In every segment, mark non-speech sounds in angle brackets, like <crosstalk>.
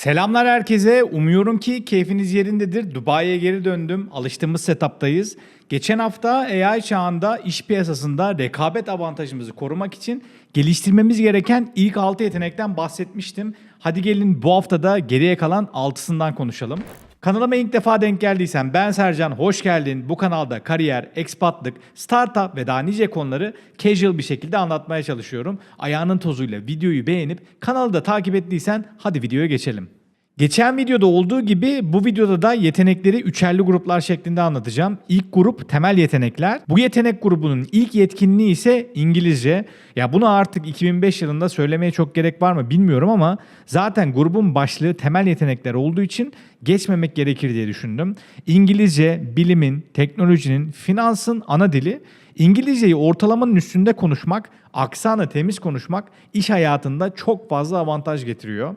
Selamlar herkese. Umuyorum ki keyfiniz yerindedir. Dubai'ye geri döndüm. Alıştığımız setup'tayız. Geçen hafta AI çağında iş piyasasında rekabet avantajımızı korumak için geliştirmemiz gereken ilk 6 yetenekten bahsetmiştim. Hadi gelin bu haftada geriye kalan 6'sından konuşalım. Kanalıma ilk defa denk geldiysen ben Sercan, hoş geldin. Bu kanalda kariyer, ekspatlık, startup ve daha nice konuları casual bir şekilde anlatmaya çalışıyorum. Ayağının tozuyla videoyu beğenip kanalı da takip ettiysen hadi videoya geçelim. Geçen videoda olduğu gibi bu videoda da yetenekleri üçerli gruplar şeklinde anlatacağım. İlk grup temel yetenekler. Bu yetenek grubunun ilk yetkinliği ise İngilizce. Ya bunu artık 2005 yılında söylemeye çok gerek var mı bilmiyorum ama zaten grubun başlığı temel yetenekler olduğu için geçmemek gerekir diye düşündüm. İngilizce bilimin, teknolojinin, finansın ana dili. İngilizceyi ortalamanın üstünde konuşmak, aksanı temiz konuşmak iş hayatında çok fazla avantaj getiriyor.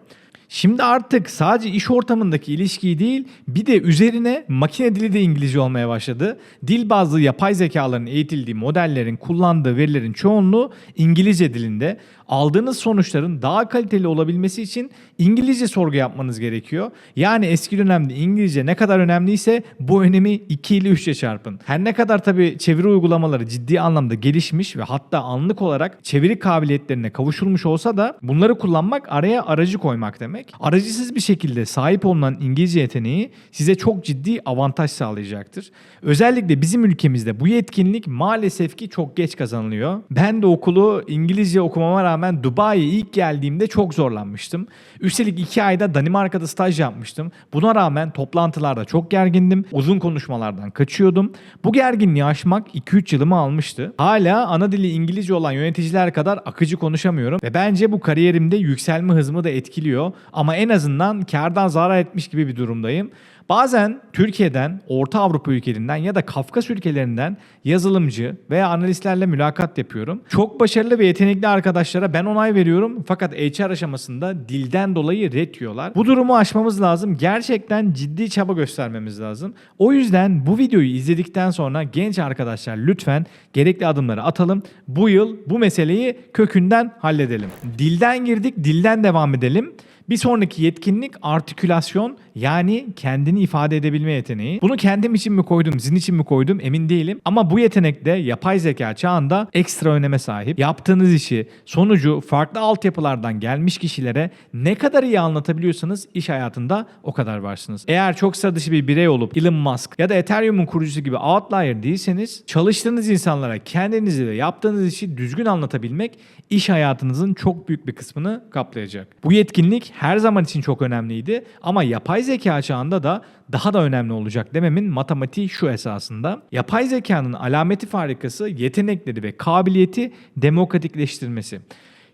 Şimdi artık sadece iş ortamındaki ilişkiyi değil bir de üzerine makine dili de İngilizce olmaya başladı. Dil bazlı yapay zekaların eğitildiği modellerin kullandığı verilerin çoğunluğu İngilizce dilinde. Aldığınız sonuçların daha kaliteli olabilmesi için İngilizce sorgu yapmanız gerekiyor. Yani eski dönemde İngilizce ne kadar önemliyse bu önemi 2 ile 3'e çarpın. Her ne kadar tabii çeviri uygulamaları ciddi anlamda gelişmiş ve hatta anlık olarak çeviri kabiliyetlerine kavuşulmuş olsa da bunları kullanmak araya aracı koymak demek. Aracısız bir şekilde sahip olunan İngilizce yeteneği size çok ciddi avantaj sağlayacaktır. Özellikle bizim ülkemizde bu yetkinlik maalesef ki çok geç kazanılıyor. Ben de okulu İngilizce okumama rağmen Dubai'ye ilk geldiğimde çok zorlanmıştım. Üstelik iki ayda Danimarka'da staj yapmıştım. Buna rağmen toplantılarda çok gergindim. Uzun konuşmalardan kaçıyordum. Bu gerginliği aşmak 2-3 yılımı almıştı. Hala ana dili İngilizce olan yöneticiler kadar akıcı konuşamıyorum ve bence bu kariyerimde yükselme hızımı da etkiliyor. Ama en azından kardan zarar etmiş gibi bir durumdayım. Bazen Türkiye'den, Orta Avrupa ülkelerinden ya da Kafkas ülkelerinden yazılımcı veya analistlerle mülakat yapıyorum. Çok başarılı ve yetenekli arkadaşlara ben onay veriyorum fakat HR aşamasında dilden dolayı ret yiyorlar. Bu durumu aşmamız lazım. Gerçekten ciddi çaba göstermemiz lazım. O yüzden bu videoyu izledikten sonra genç arkadaşlar lütfen gerekli adımları atalım. Bu yıl bu meseleyi kökünden halledelim. Dilden girdik, dilden devam edelim. Bir sonraki yetkinlik artikülasyon yani kendini ifade edebilme yeteneği. Bunu kendim için mi koydum, sizin için mi koydum emin değilim. Ama bu yetenek de yapay zeka çağında ekstra öneme sahip. Yaptığınız işi, sonucu farklı altyapılardan gelmiş kişilere ne kadar iyi anlatabiliyorsanız iş hayatında o kadar varsınız. Eğer çok sıra dışı bir birey olup Elon Musk ya da Ethereum'un kurucusu gibi outlier değilseniz çalıştığınız insanlara kendinizi ve yaptığınız işi düzgün anlatabilmek iş hayatınızın çok büyük bir kısmını kaplayacak. Bu yetkinlik her zaman için çok önemliydi ama yapay zeka çağında da daha da önemli olacak dememin matematiği şu esasında. Yapay zekanın alameti farikası yetenekleri ve kabiliyeti demokratikleştirmesi.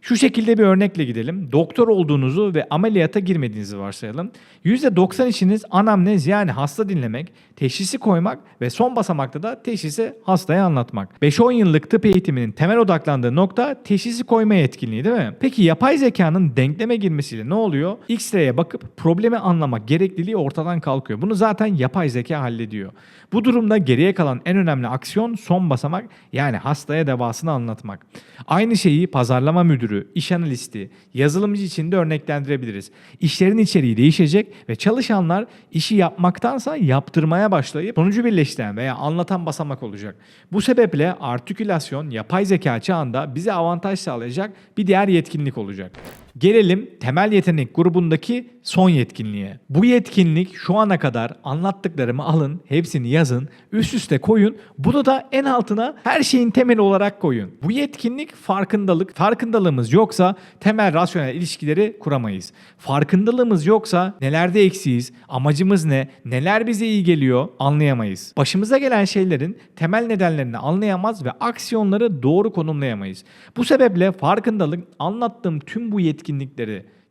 Şu şekilde bir örnekle gidelim. Doktor olduğunuzu ve ameliyata girmediğinizi varsayalım. %90 işiniz anamnez yani hasta dinlemek, teşhisi koymak ve son basamakta da teşhisi hastaya anlatmak. 5-10 yıllık tıp eğitiminin temel odaklandığı nokta teşhisi koyma yetkinliği değil mi? Peki yapay zekanın denkleme girmesiyle ne oluyor? X-ray'e bakıp problemi anlamak gerekliliği ortadan kalkıyor. Bunu zaten yapay zeka hallediyor. Bu durumda geriye kalan en önemli aksiyon son basamak yani hastaya devasını anlatmak. Aynı şeyi pazarlama müdürü, iş analisti, yazılımcı için de örneklendirebiliriz. İşlerin içeriği değişecek ve çalışanlar işi yapmaktansa yaptırmaya başlayıp sonucu birleştiren veya anlatan basamak olacak. Bu sebeple artikülasyon yapay zeka çağında bize avantaj sağlayacak bir diğer yetkinlik olacak. Gelelim temel yetenek grubundaki son yetkinliğe. Bu yetkinlik şu ana kadar anlattıklarımı alın, hepsini yazın, üst üste koyun. Bunu da en altına her şeyin temeli olarak koyun. Bu yetkinlik farkındalık. Farkındalığımız yoksa temel rasyonel ilişkileri kuramayız. Farkındalığımız yoksa nelerde eksiyiz, amacımız ne, neler bize iyi geliyor anlayamayız. Başımıza gelen şeylerin temel nedenlerini anlayamaz ve aksiyonları doğru konumlayamayız. Bu sebeple farkındalık anlattığım tüm bu yetkinlikleri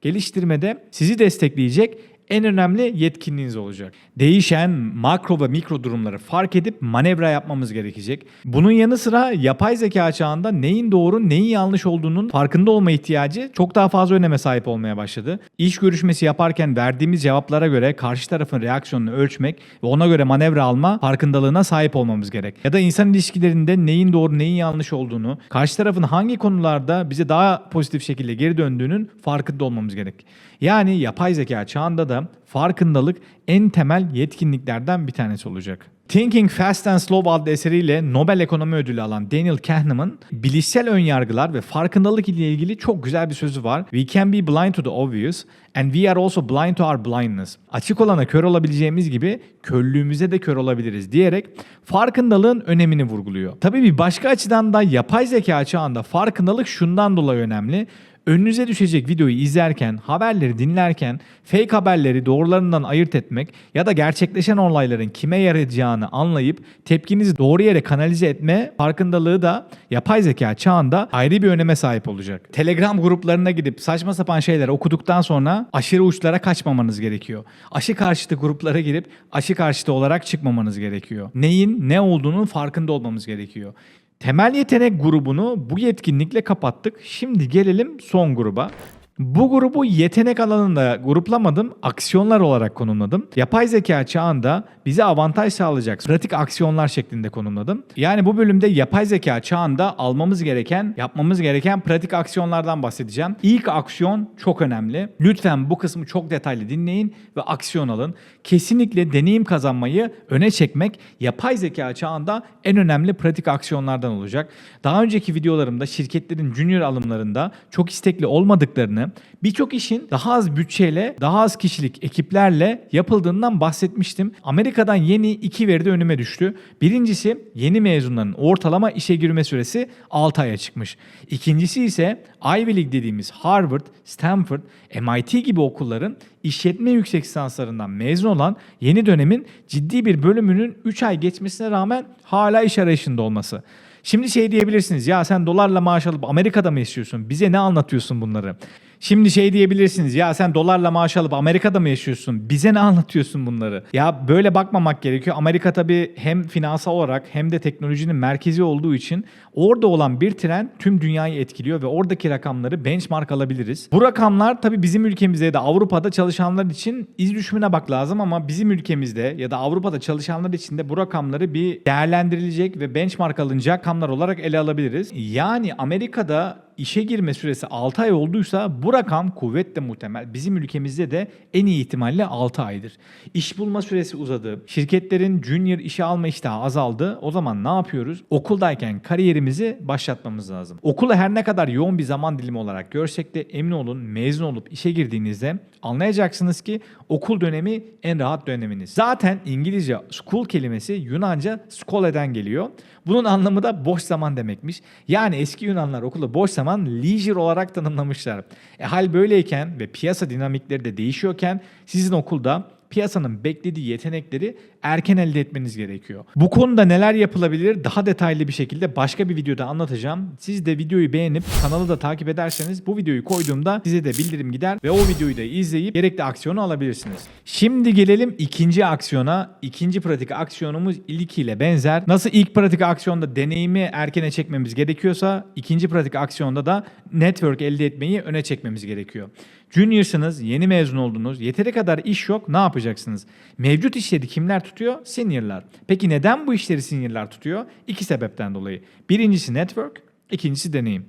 geliştirmede sizi destekleyecek en önemli yetkinliğiniz olacak. Değişen makro ve mikro durumları fark edip manevra yapmamız gerekecek. Bunun yanı sıra yapay zeka çağında neyin doğru neyin yanlış olduğunun farkında olma ihtiyacı çok daha fazla öneme sahip olmaya başladı. İş görüşmesi yaparken verdiğimiz cevaplara göre karşı tarafın reaksiyonunu ölçmek ve ona göre manevra alma farkındalığına sahip olmamız gerek. Ya da insan ilişkilerinde neyin doğru neyin yanlış olduğunu, karşı tarafın hangi konularda bize daha pozitif şekilde geri döndüğünün farkında olmamız gerek. Yani yapay zeka çağında da farkındalık en temel yetkinliklerden bir tanesi olacak. Thinking Fast and Slow adlı eseriyle Nobel Ekonomi Ödülü alan Daniel Kahneman, bilişsel önyargılar ve farkındalık ile ilgili çok güzel bir sözü var. We can be blind to the obvious and we are also blind to our blindness. Açık olana kör olabileceğimiz gibi körlüğümüze de kör olabiliriz diyerek farkındalığın önemini vurguluyor. Tabii bir başka açıdan da yapay zeka çağında farkındalık şundan dolayı önemli. Önünüze düşecek videoyu izlerken, haberleri dinlerken fake haberleri doğrularından ayırt etmek ya da gerçekleşen olayların kime yarayacağını anlayıp tepkinizi doğru yere kanalize etme farkındalığı da yapay zeka çağında ayrı bir öneme sahip olacak. Telegram gruplarına gidip saçma sapan şeyler okuduktan sonra aşırı uçlara kaçmamanız gerekiyor. Aşı karşıtı gruplara girip aşı karşıtı olarak çıkmamanız gerekiyor. Neyin ne olduğunun farkında olmamız gerekiyor. Temel yetenek grubunu bu yetkinlikle kapattık. Şimdi gelelim son gruba. Bu grubu yetenek alanında gruplamadım, aksiyonlar olarak konumladım. Yapay zeka çağında bize avantaj sağlayacak pratik aksiyonlar şeklinde konumladım. Yani bu bölümde yapay zeka çağında almamız gereken, yapmamız gereken pratik aksiyonlardan bahsedeceğim. İlk aksiyon çok önemli. Lütfen bu kısmı çok detaylı dinleyin ve aksiyon alın. Kesinlikle deneyim kazanmayı öne çekmek yapay zeka çağında en önemli pratik aksiyonlardan olacak. Daha önceki videolarımda şirketlerin junior alımlarında çok istekli olmadıklarını, birçok işin daha az bütçeyle, daha az kişilik ekiplerle yapıldığından bahsetmiştim. Amerika'dan yeni iki veri de önüme düştü. Birincisi yeni mezunların ortalama işe girme süresi 6 aya çıkmış. İkincisi ise Ivy League dediğimiz Harvard, Stanford, MIT gibi okulların işletme yüksek lisanslarından mezun olan yeni dönemin ciddi bir bölümünün 3 ay geçmesine rağmen hala iş arayışında olması. Şimdi şey diyebilirsiniz ya sen dolarla maaş alıp Amerika'da mı yaşıyorsun? Bize ne anlatıyorsun bunları? Şimdi şey diyebilirsiniz ya sen dolarla maaş alıp Amerika'da mı yaşıyorsun? Bize ne <laughs> anlatıyorsun bunları? Ya böyle bakmamak gerekiyor. Amerika tabii hem finansal olarak hem de teknolojinin merkezi olduğu için orada olan bir tren tüm dünyayı etkiliyor ve oradaki rakamları benchmark alabiliriz. Bu rakamlar tabii bizim ülkemizde da Avrupa'da çalışanlar için iz düşümüne bak lazım ama bizim ülkemizde ya da Avrupa'da çalışanlar için de bu rakamları bir değerlendirilecek ve benchmark alınacak rakamlar olarak ele alabiliriz. Yani Amerika'da işe girme süresi 6 ay olduysa bu rakam kuvvetle muhtemel. Bizim ülkemizde de en iyi ihtimalle 6 aydır. İş bulma süresi uzadı. Şirketlerin junior işe alma iştahı azaldı. O zaman ne yapıyoruz? Okuldayken kariyerimizi başlatmamız lazım. Okulu her ne kadar yoğun bir zaman dilimi olarak görsek de emin olun mezun olup işe girdiğinizde anlayacaksınız ki okul dönemi en rahat döneminiz. Zaten İngilizce school kelimesi Yunanca skole'den geliyor. Bunun anlamı da boş zaman demekmiş. Yani eski Yunanlar okulu boş zaman leisure olarak tanımlamışlar. E hal böyleyken ve piyasa dinamikleri de değişiyorken sizin okulda piyasanın beklediği yetenekleri erken elde etmeniz gerekiyor. Bu konuda neler yapılabilir daha detaylı bir şekilde başka bir videoda anlatacağım. Siz de videoyu beğenip kanalı da takip ederseniz bu videoyu koyduğumda size de bildirim gider ve o videoyu da izleyip gerekli aksiyonu alabilirsiniz. Şimdi gelelim ikinci aksiyona. İkinci pratik aksiyonumuz ilkiyle benzer. Nasıl ilk pratik aksiyonda deneyimi erkene çekmemiz gerekiyorsa ikinci pratik aksiyonda da network elde etmeyi öne çekmemiz gerekiyor. Junior'sınız, yeni mezun oldunuz, yeteri kadar iş yok, ne yapacaksınız? Mevcut işleri kimler tutuyor? Senior'lar. Peki neden bu işleri senior'lar tutuyor? İki sebepten dolayı. Birincisi network, ikincisi deneyim.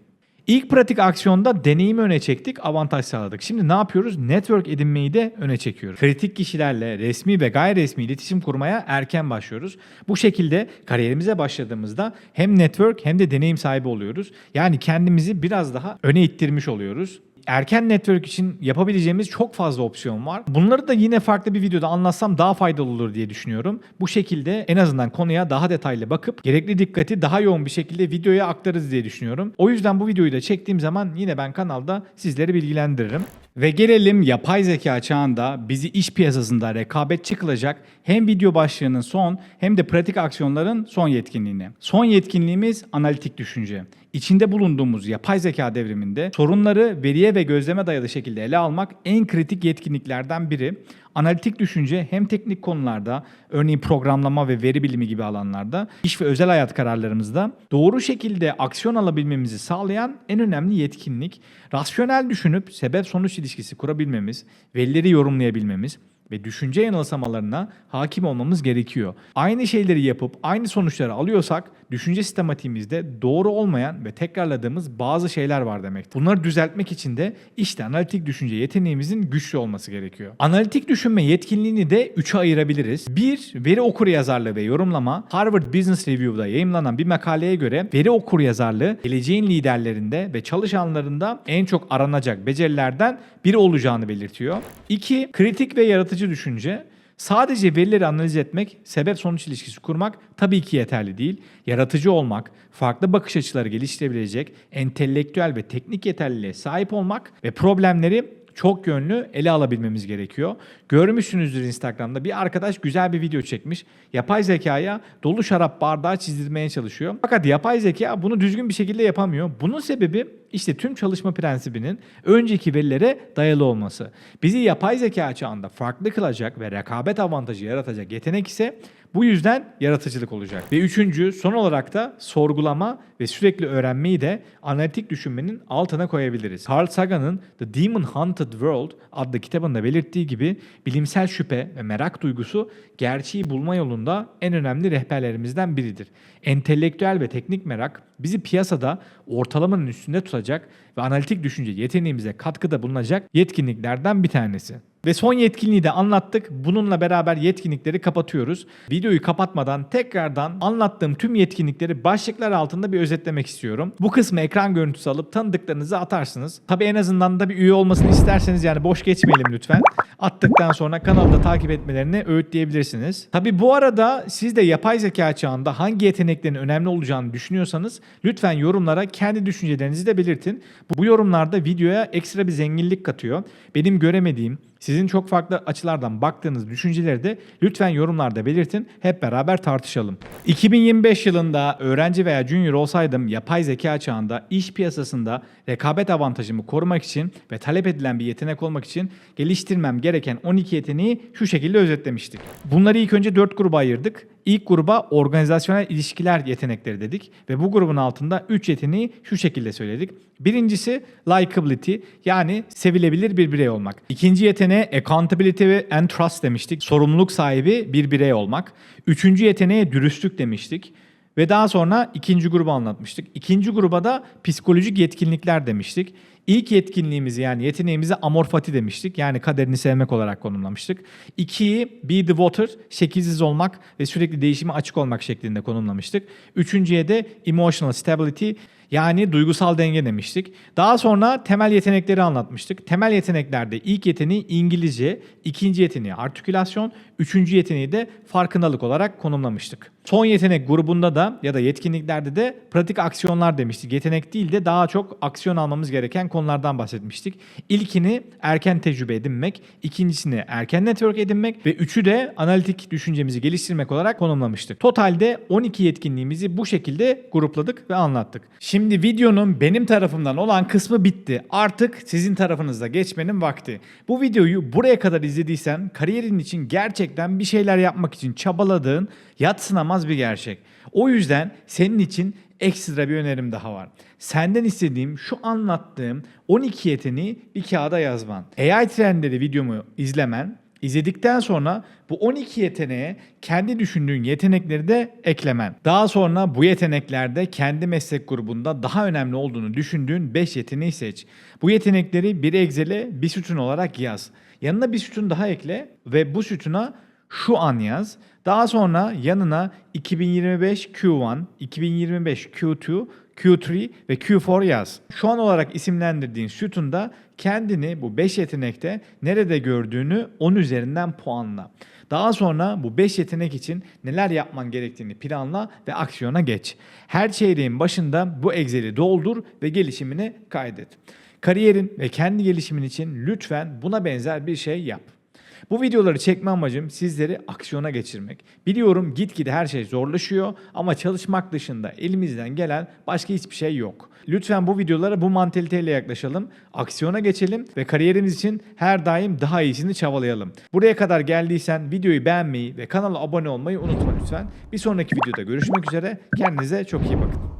İlk pratik aksiyonda deneyimi öne çektik, avantaj sağladık. Şimdi ne yapıyoruz? Network edinmeyi de öne çekiyoruz. Kritik kişilerle resmi ve gayri resmi iletişim kurmaya erken başlıyoruz. Bu şekilde kariyerimize başladığımızda hem network hem de deneyim sahibi oluyoruz. Yani kendimizi biraz daha öne ittirmiş oluyoruz erken network için yapabileceğimiz çok fazla opsiyon var. Bunları da yine farklı bir videoda anlatsam daha faydalı olur diye düşünüyorum. Bu şekilde en azından konuya daha detaylı bakıp gerekli dikkati daha yoğun bir şekilde videoya aktarırız diye düşünüyorum. O yüzden bu videoyu da çektiğim zaman yine ben kanalda sizleri bilgilendiririm. Ve gelelim yapay zeka çağında bizi iş piyasasında rekabetçi kılacak hem video başlığının son hem de pratik aksiyonların son yetkinliğine. Son yetkinliğimiz analitik düşünce. İçinde bulunduğumuz yapay zeka devriminde sorunları veriye veriye ve gözleme dayalı şekilde ele almak en kritik yetkinliklerden biri. Analitik düşünce hem teknik konularda, örneğin programlama ve veri bilimi gibi alanlarda, iş ve özel hayat kararlarımızda doğru şekilde aksiyon alabilmemizi sağlayan en önemli yetkinlik. Rasyonel düşünüp sebep sonuç ilişkisi kurabilmemiz, verileri yorumlayabilmemiz, ve düşünce yanılsamalarına hakim olmamız gerekiyor. Aynı şeyleri yapıp aynı sonuçları alıyorsak düşünce sistematiğimizde doğru olmayan ve tekrarladığımız bazı şeyler var demek. Bunları düzeltmek için de işte analitik düşünce yeteneğimizin güçlü olması gerekiyor. Analitik düşünme yetkinliğini de üçe ayırabiliriz. Bir, veri okur yazarlığı ve yorumlama. Harvard Business Review'da yayımlanan bir makaleye göre veri okur yazarlığı geleceğin liderlerinde ve çalışanlarında en çok aranacak becerilerden biri olacağını belirtiyor. İki, kritik ve yaratıcı düşünce. Sadece verileri analiz etmek, sebep sonuç ilişkisi kurmak tabii ki yeterli değil. Yaratıcı olmak, farklı bakış açıları geliştirebilecek, entelektüel ve teknik yeterliliğe sahip olmak ve problemleri çok yönlü ele alabilmemiz gerekiyor. Görmüşsünüzdür Instagram'da bir arkadaş güzel bir video çekmiş. Yapay zekaya dolu şarap bardağı çizdirmeye çalışıyor. Fakat yapay zeka bunu düzgün bir şekilde yapamıyor. Bunun sebebi işte tüm çalışma prensibinin önceki verilere dayalı olması. Bizi yapay zeka çağında farklı kılacak ve rekabet avantajı yaratacak yetenek ise bu yüzden yaratıcılık olacak. Ve üçüncü son olarak da sorgulama ve sürekli öğrenmeyi de analitik düşünmenin altına koyabiliriz. Carl Sagan'ın The Demon Hunted World adlı kitabında belirttiği gibi bilimsel şüphe ve merak duygusu gerçeği bulma yolunda en önemli rehberlerimizden biridir. Entelektüel ve teknik merak bizi piyasada ortalamanın üstünde tutacak ve analitik düşünce yeteneğimize katkıda bulunacak yetkinliklerden bir tanesi. Ve son yetkinliği de anlattık. Bununla beraber yetkinlikleri kapatıyoruz. Videoyu kapatmadan tekrardan anlattığım tüm yetkinlikleri başlıklar altında bir özetlemek istiyorum. Bu kısmı ekran görüntüsü alıp tanıdıklarınızı atarsınız. Tabi en azından da bir üye olmasını isterseniz yani boş geçmeyelim lütfen. Attıktan sonra kanalda takip etmelerini öğütleyebilirsiniz. Tabi bu arada siz de yapay zeka çağında hangi yeteneklerin önemli olacağını düşünüyorsanız lütfen yorumlara kendi düşüncelerinizi de belirtin. Bu yorumlarda videoya ekstra bir zenginlik katıyor. Benim göremediğim, sizin çok farklı açılardan baktığınız düşünceleri de lütfen yorumlarda belirtin. Hep beraber tartışalım. 2025 yılında öğrenci veya junior olsaydım yapay zeka çağında iş piyasasında rekabet avantajımı korumak için ve talep edilen bir yetenek olmak için geliştirmem gereken 12 yeteneği şu şekilde özetlemiştik. Bunları ilk önce 4 gruba ayırdık. İlk gruba organizasyonel ilişkiler yetenekleri dedik ve bu grubun altında 3 yeteneği şu şekilde söyledik. Birincisi likability yani sevilebilir bir birey olmak. İkinci yeteneğe accountability and trust demiştik. Sorumluluk sahibi bir birey olmak. Üçüncü yeteneğe dürüstlük demiştik. Ve daha sonra ikinci grubu anlatmıştık. İkinci gruba da psikolojik yetkinlikler demiştik. İlk yetkinliğimizi yani yeteneğimizi amorfati demiştik. Yani kaderini sevmek olarak konumlamıştık. İkiyi be the water, şekilsiz olmak ve sürekli değişime açık olmak şeklinde konumlamıştık. Üçüncüye de emotional stability yani duygusal denge demiştik. Daha sonra temel yetenekleri anlatmıştık. Temel yeteneklerde ilk yeteneği İngilizce, ikinci yeteneği artikülasyon, üçüncü yeteneği de farkındalık olarak konumlamıştık. Son yetenek grubunda da ya da yetkinliklerde de pratik aksiyonlar demiştik. Yetenek değil de daha çok aksiyon almamız gereken konulardan bahsetmiştik. İlkini erken tecrübe edinmek, ikincisini erken network edinmek ve üçü de analitik düşüncemizi geliştirmek olarak konumlamıştık. Totalde 12 yetkinliğimizi bu şekilde grupladık ve anlattık. Şimdi videonun benim tarafımdan olan kısmı bitti. Artık sizin tarafınızda geçmenin vakti. Bu videoyu buraya kadar izlediysen kariyerin için gerçekten bir şeyler yapmak için çabaladığın yatsınamaz bir gerçek. O yüzden senin için ekstra bir önerim daha var. Senden istediğim şu anlattığım 12 yeteneği bir kağıda yazman. AI trendleri videomu izlemen, izledikten sonra bu 12 yeteneğe kendi düşündüğün yetenekleri de eklemen. Daha sonra bu yeteneklerde kendi meslek grubunda daha önemli olduğunu düşündüğün 5 yeteneği seç. Bu yetenekleri bir Excel'e bir sütun olarak yaz. Yanına bir sütun daha ekle ve bu sütuna şu an yaz. Daha sonra yanına 2025 Q1, 2025 Q2, Q3 ve Q4 yaz. Şu an olarak isimlendirdiğin sütunda kendini bu 5 yetenekte nerede gördüğünü 10 üzerinden puanla. Daha sonra bu 5 yetenek için neler yapman gerektiğini planla ve aksiyona geç. Her çeyreğin başında bu Excel'i doldur ve gelişimini kaydet. Kariyerin ve kendi gelişimin için lütfen buna benzer bir şey yap. Bu videoları çekme amacım sizleri aksiyona geçirmek. Biliyorum gitgide her şey zorlaşıyor ama çalışmak dışında elimizden gelen başka hiçbir şey yok. Lütfen bu videolara bu mantaliteyle yaklaşalım, aksiyona geçelim ve kariyerimiz için her daim daha iyisini çabalayalım. Buraya kadar geldiysen videoyu beğenmeyi ve kanala abone olmayı unutma lütfen. Bir sonraki videoda görüşmek üzere. Kendinize çok iyi bakın.